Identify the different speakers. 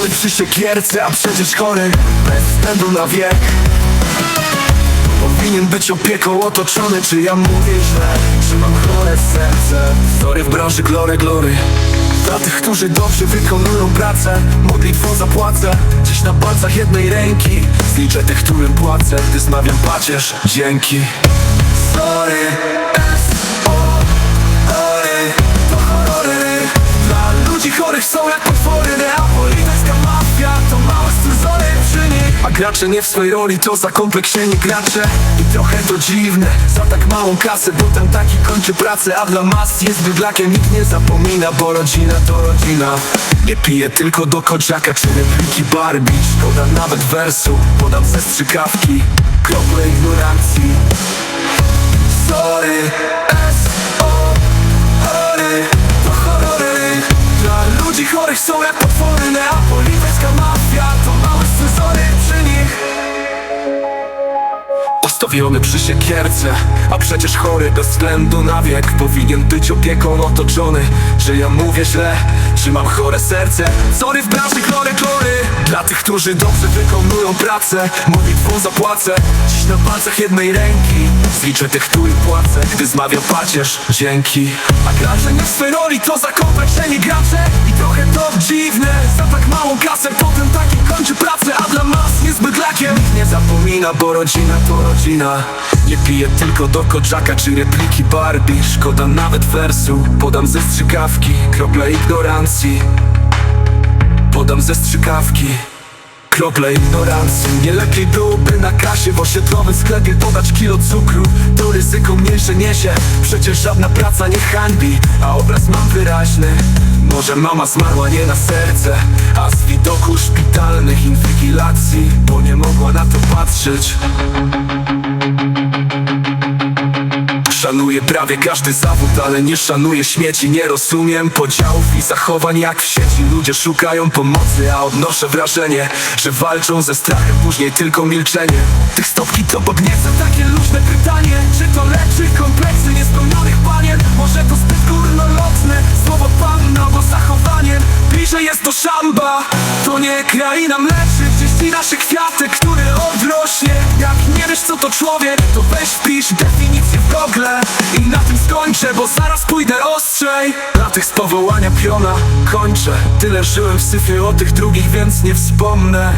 Speaker 1: Postawiony przy siekierce, a przecież chory. Bez względu na wiek. Powinien być opieką otoczony Czy ja mówię źle, czy mam chore serce? Story w branży glory, glory. Dla tych, którzy dobrze wykonują pracę Modlitwą zapłacę. Dziś na palcach jednej ręki Zliczę tych, którym płacę. Gdy zmawiam pacierz, dzięki. Sorry, gracze nie w swej roli to zakompleksieni gracze. I trochę to dziwne Za tak małą kasę potem taki kończy pracę A dla mas jest bydlakiem nikt nie zapomina Bo rodzina to rodzina. Nie piję tylko do koczaka czy repliki Barbie. Szkoda nawet wersu Podam ze strzykawki. Krople ignorancji. Sorry, S-O Chory, to horrory Dla ludzi chorych są jak Postawiony przy siekierce A przecież chory bez względu na wiek. Powinien być opieką otoczony Czy ja mówię źle? Czy mam chore serce? Sorry w branży klory, klory Dla tych, którzy dobrze wykonują pracę Modlitwą zapłacę. Dziś na palcach jednej ręki Zliczę tych, których płacę. Gdy zmawiam pacierz, dzięki. A gracze nie w swej roli to zakompleksieni gracze. I trochę to dziwne Za tak małą kasę Nikt nie zapomina, bo rodzina to rodzina. Nie piję tylko do koczaka czy repliki Barbie. Szkoda nawet wersu Podam ze strzykawki Krople ignorancji. Podam ze strzykawki Krople ignorancji. Nie lepiej byłoby na kasie w osiedlowym sklepie dodać kilo cukru To ryzyko mniejsze niesie. Przecież żadna praca nie hańbi A obraz mam wyraźny. Może mama zmarła nie na serce A z widoku szpitalnych inwigilacji Bo nie mogła na to patrzeć. Szanuję prawie każdy zawód, ale nie szanuję śmieci Nie rozumiem podziałów i zachowań jak w sieci. Ludzie szukają pomocy, a odnoszę wrażenie Że walczą ze strachem, później tylko milczenie. Tych stopki to podniecę takie luźne pytanie Czy to leczy kompleksy niespełnionych panien? Może to zbyt górnolotne słowo panna, bo zachowaniem Bliżej jest to szamba. To nie kraina mleczy, ci nasze kwiaty, który odrośnie. Jak nie wiesz co to człowiek, to weź definicję w Google I na tym skończę, bo zaraz pójdę ostrzej. Dla tych z powołania piona kończę. Tyle żyłem w syfie o tych drugich, więc nie wspomnę